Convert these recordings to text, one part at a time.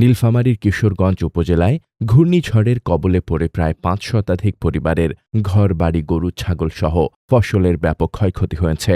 নীলফামারীর কিশোরগঞ্জ উপজেলায় ঘূর্ণিঝড়ের কবলে পড়ে প্রায় পাঁচ শতাধিক পরিবারের ঘর, বাড়ি, গরু, ছাগল সহ ফসলের ব্যাপক ক্ষয়ক্ষতি হয়েছে।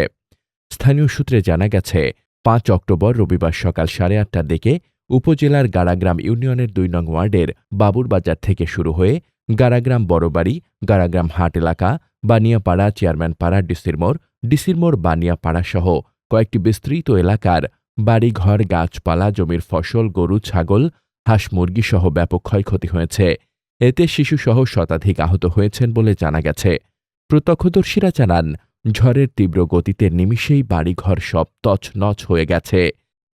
স্থানীয় সূত্রে জানা গেছে, পাঁচ অক্টোবর রবিবার সকাল সাড়ে আটটার দিকে উপজেলার গাড়াগ্রাম ইউনিয়নের দুই নং ওয়ার্ডের বাবুরবাজার থেকে শুরু হয়ে গাড়াগ্রাম বড়বাড়ি, গাড়াগ্রাম হাট এলাকা, বানিয়াপাড়া চেয়ারম্যান চেয়ারম্যানপাড়া ডিসিরমোড় ডিসিরমোড় বানিয়াপাড়া সহ কয়েকটি বিস্তৃত এলাকার বাড়িঘর, গাছপালা, জমির ফসল, গরু, ছাগল, হাঁস, মুরগি সহ ব্যাপক ক্ষয়ক্ষতি হয়েছে। এতে শিশুসহ শতাধিক আহত হয়েছেন বলে জানা গেছে। প্রত্যক্ষদর্শীরা জানান, ঝড়ের তীব্র গতিতে নিমিষেই বাড়িঘর সব তছনছ হয়ে গেছে।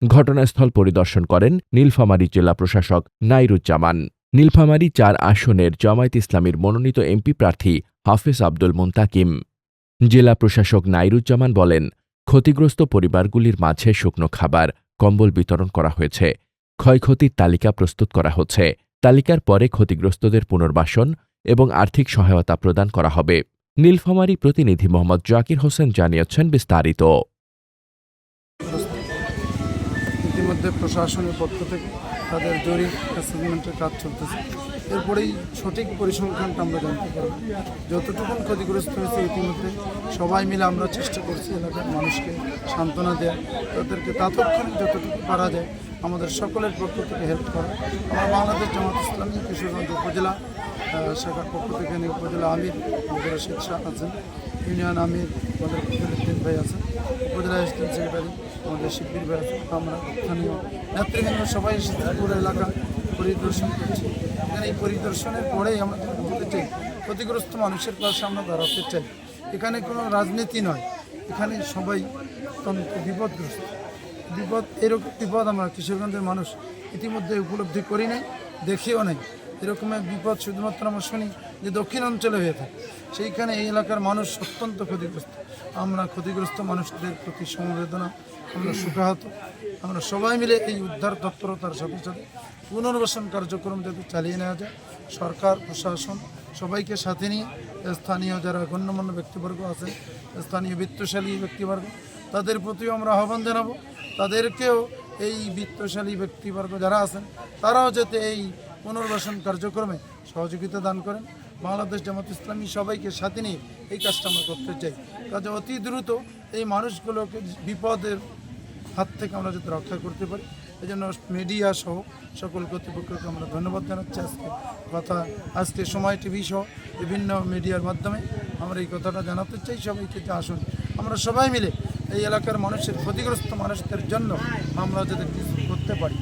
ঘটনাস্থল পরিদর্শন করেন নীলফামারী জেলা প্রশাসক নাইরুজ্জামান। নীলফামারী চার আসনের জামায়াত ইসলামীর মনোনীত এমপি প্রার্থী হাফেজ আব্দুল মুন্তাকিম। জেলা প্রশাসক নাইরুজ্জামান বলেন ক্ষতিগ্রস্ত পরিবারগুলির মাঝে শুকনো খাবার, কম্বল বিতরণ করা হয়েছে। ক্ষয়ক্ষতির তালিকা প্রস্তুত করা হচ্ছে। তালিকার পরে ক্ষতিগ্রস্তদের পুনর্বাসন এবং আর্থিক সহায়তা প্রদান করা হবে। নীলফামারী প্রতিনিধি মোহাম্মদ জাকির হোসেন জানিয়েছেন বিস্তারিত। ইতিমধ্যে প্রশাসনের পক্ষ থেকে তাদের জরিপ অ্যাসেসমেন্টের কাজ চলতেছে। এরপরেই সঠিক পরিসংখ্যানটা আমরা জানতে পারব। যতটুকু ক্ষতিগ্রস্ত হয়েছে ইতিমধ্যে, সবাই মিলে আমরা চেষ্টা করছি এলাকার মানুষকে সান্ত্বনা দেওয়া তাদেরকে তাৎক্ষণিক যতটুকু পারা যায়, আমাদের সকলের পক্ষ থেকে হেল্প করা। আমরা বাংলাদেশ জামাত ইসলামী, কিশোরগঞ্জ উপজেলা শাখার পক্ষ থেকে এখানে উপজেলা আমির আমাদের রশিদ শাহ আছেন। ইউনিয়ন আমির আমাদের ভাই আছেন। উপজেলা অ্যাসিস্ট্যান্ট সেক্রেটারি আমাদের ভাই আছেন আমরা স্থানীয় নেতৃবৃন্দ সবাই এসেছে পুরো এলাকা পরিদর্শন করছি। এখানে এই পরিদর্শনের পরেই আমরা বলতে চাই, ক্ষতিগ্রস্ত মানুষের পাশে আমরা দাঁড়াতে চাই। এখানে কোনো রাজনীতি নয়, এখানে সবাই অত্যন্ত বিপদগ্রস্ত। বিপদ, এরকম বিপদ আমরা কিশোরগঞ্জের মানুষ ইতিমধ্যে উপলব্ধি করি নাই, দেখিও নাই। এরকম এক বিপদ শুধুমাত্র আমরা শুনি যে দক্ষিণ অঞ্চলে হয়ে থাকে। সেইখানে এই এলাকার মানুষ অত্যন্ত ক্ষতিগ্রস্ত। আমরা ক্ষতিগ্রস্ত মানুষদের প্রতি সমবেদনা আমরা সুখাহত আমরা সবাই মিলে এই উদ্ধার তৎপরতার সাথে সাথে পুনর্বাসন কার্যক্রম যাতে চালিয়ে নেওয়া যায়, সরকার, প্রশাসন সবাইকে সাথে নিয়ে স্থানীয় যারা গণ্যমান্য ব্যক্তিবর্গ আছে স্থানীয় বিত্তশালী ব্যক্তিবর্গ, তাদের প্রতিও আমরা আহ্বান জানাব। তাদেরকেও এই বিত্তশালী ব্যক্তিবর্গ যারা আছেন, তারাও যাতে এই পুনর্বাসন কার্যক্রমে সহযোগিতা দান করেন। বাংলাদেশ জামাত ইসলামী সবাইকে সাথে নিয়ে এই কাজটা আমরা করতে চাই। কাজে অতি দ্রুত এই মানুষগুলোকে বিপদের হাত থেকে আমরা যাতে রক্ষা করতে পারি। এই জন্য মিডিয়া সহ সকল কর্তৃপক্ষকে আমরা ধন্যবাদ জানাচ্ছি। আজকে কথা, আজকে সময় টিভি সহ বিভিন্ন মিডিয়ার মাধ্যমে আমরা এই কথাটা জানাতে চাই। সবাইকে যে আসুন, আমরা সবাই মিলে এই এলাকার মানুষের ক্ষতিগ্রস্ত মানুষদের জন্য আমরা যাতে কিছু করতে পারি।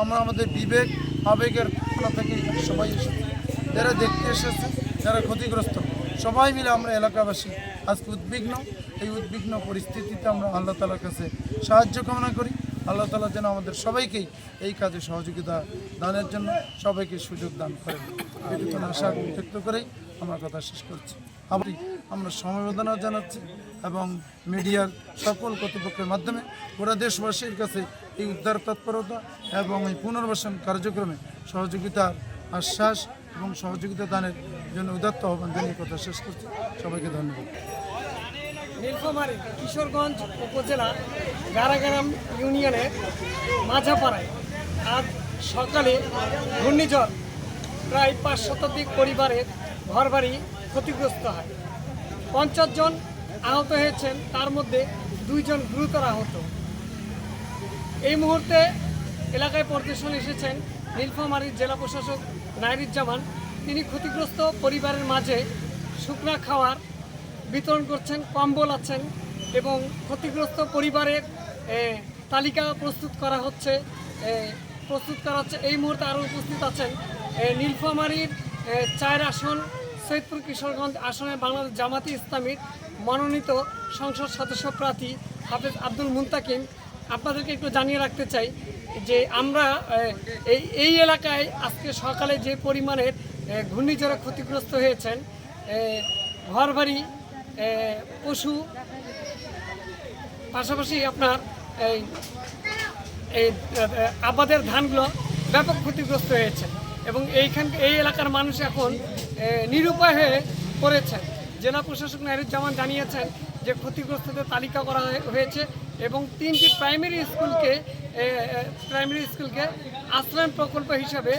আমরা আমাদের বিবেক, আবেগের থেকে সবাই এসেছি। যারা দেখতে এসেছে। যারা ক্ষতিগ্রস্ত, সবাই মিলে আমরা এলাকাবাসী আজকে উদ্বিগ্ন। এই উদ্বিগ্ন পরিস্থিতিতে আমরা আল্লাহ তালার কাছে সাহায্য কামনা করি। আল্লাহ তালা যেন আমাদের সবাইকেই এই কাজে সহযোগিতা দানের জন্য সবাইকে সুযোগ দান করেন। এটুকু আশা ব্যক্ত করেই আমার কথা শেষ করছি। আমি আমরা সমবেদনা জানাচ্ছি এবং মিডিয়ার সকল কর্তৃপক্ষের মাধ্যমে পুরো দেশবাসীর কাছে এই উদ্ধার তৎপরতা এবং এই পুনর্বাসন কার্যক্রমে সহযোগিতার আশ্বাস এবং সহযোগিতা দানের জন্য উদাত্ত আহ্বান জানিয়ে কথা শেষ করছি। সবাইকে ধন্যবাদ। নীলফামারী, কিশোরগঞ্জ উপজেলা, গারাগ্রাম ইউনিয়নের মাঝাপাড়ায় আজ সকালে ঘূর্ণিঝড়, প্রায় পাঁচ শতাধিক পরিবারের ঘরবাড়ি ক্ষতিগ্রস্ত হয়। পঞ্চাশ জন আহত হয়েছেন, তার মধ্যে দুইজন গুরুতর আহত। এই মুহূর্তে এলাকায় পরিদর্শন এসেছেন নীলফামারীর জেলা প্রশাসক নাইরুজ্জামান তিনি ক্ষতিগ্রস্ত পরিবারের মাঝে শুকনা খাওয়ার বিতরণ করছেন, কম্বল আছেন এবং ক্ষতিগ্রস্ত পরিবারের তালিকা প্রস্তুত করা হচ্ছে প্রস্তুত করা হচ্ছে। এই মুহূর্তে আরও উপস্থিত আছেন নীলফামারীর চার আসন, সৈয়দপুর কিশোরগঞ্জ আসনে বাংলাদেশ জামাতি ইসলামীর মনোনীত সংসদ সদস্য প্রার্থী হাফেজ আব্দুল মুন্তাকিম। আপনাদেরকে একটু জানিয়ে রাখতে চাই যে আমরা এই এই এলাকায় আজকে সকালে যে পরিমাণের ঘূর্ণিঝড়ে ক্ষতিগ্রস্ত হয়েছেন। ঘরবাড়ি পশু, পাশাপাশি আপনার এই এই আবাদের ধানগুলো ব্যাপক ক্ষতিগ্রস্ত হয়েছে এবং এইখান, এই এলাকার মানুষ এখন নিরুপায় হয়ে পড়েছে জেলা প্রশাসক নাইরুজ্জামান জানিয়েছেন যে ক্ষতিগ্রস্তদের তালিকা করা হয়েছে এবং তিনটি প্রাইমারি স্কুলকে প্রাইমারি স্কুলকে আশ্রয়ণ প্রকল্প হিসাবে